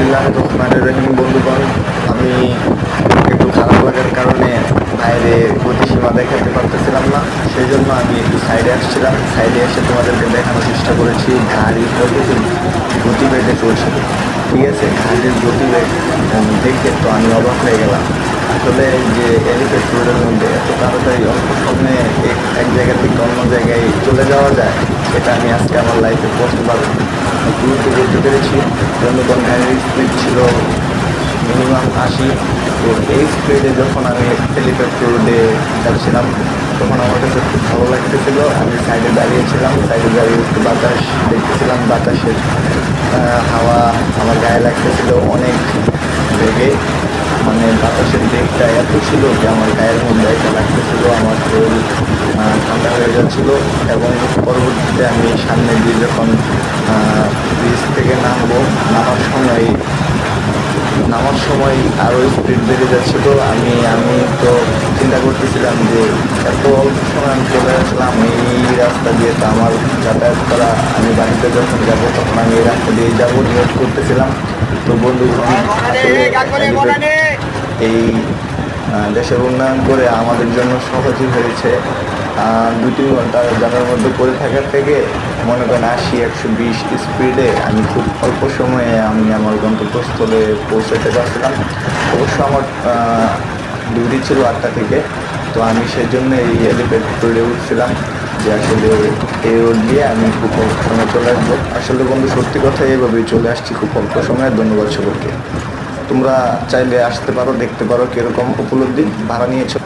বিসমিল্লাহ রহমান রহিম বন্ধুগণ। আমি একটু খারাপ লাগার কারণে বাইরে গতিসীমা দেখাতে পারতেছিলাম না সেই জন্য আমি একটু সাইডে আসছিলাম। সাইডে এসে তোমাদেরকে দেখানোর চেষ্টা করেছি গাড়ি কতটুকু গতিবেগে চলছে। ঠিক আছে গাড়ির গতিবেগ দেখে তো আমি অবাক হয়ে গেলাম। আসলে যে এলিফেন্ট রোডের মধ্যে এত তাড়াতাড়ি অল্প সময়ে এক জায়গা থেকে অন্য জায়গায় চলে যাওয়া যায় সেটা আমি আজকে আমার লাইফে প্রথমবার গুরুত্ব করতে পেরেছি। বন্ধুগণ গাড়ির স্পিড ছিল মিনিমাম আশি। তো এই স্পিডে যখন আমি হেলিপ্যাড রোডে যাচ্ছিলাম, তখন আমার কাছে খুব ভালো লাগতেছিল। আমি সাইডে দাঁড়িয়েছিলাম সাইডে দাঁড়িয়ে একটু বাতাস দেখতেছিলাম। বাতাসের হাওয়া আমার গায়ে লাগতেছিল অনেক। বেগে মানে বাতাসের বেগটা এত ছিল যে আমার গায়ের মধ্যে লাগতেছিল আমার শরীর আহ, যাচ্ছিল এবং পরবর্তীতে আমি সামনে দিয়ে যখন ব্রিজ থেকে নামবো নামার সময় নামার সময় আরও স্পিড বেড়ে যাচ্ছিল। আমি আমি তো চিন্তা করতেছিলাম যে এত অল্প সময় আমি চলে আসলাম এই রাস্তা দিয়ে তো আমার যাতায়াত করা আমি বাড়িতে যখন যাব তখন আমি এই রাস্তা দিয়ে যাব নিয়োগ করতেছিলাম। তো বন্ধু এই দেশের উন্নয়ন করে আমাদের জন্য সহজই হয়েছে। দুই তিন ঘণ্টা জানার মধ্যে পড়ে থাকার থেকে মনে করেন আশি, একশো বিশ স্পিডে আমি খুব অল্প সময়ে আমি আমার গন্তব্যস্থলে পৌঁছাতে পারছিলাম। অবশ্য আমার ডিউটি ছিল আটটা থেকে। তো আমি সেজন্য এই এলিভেট রোডে উঠছিলাম যে আসলে এই রোড দিয়ে আমি খুব অল্প সময় চলে আসব। আসলে বন্ধু, সত্যি কথা এইভাবেই চলে আসছি খুব অল্প সময়ে। ধন্যবাদ সকলকে। তোমরা চাইলে আসতে পারো দেখতে পারো কীরকম উপলব্ধি ভাড়া নিয়েছো।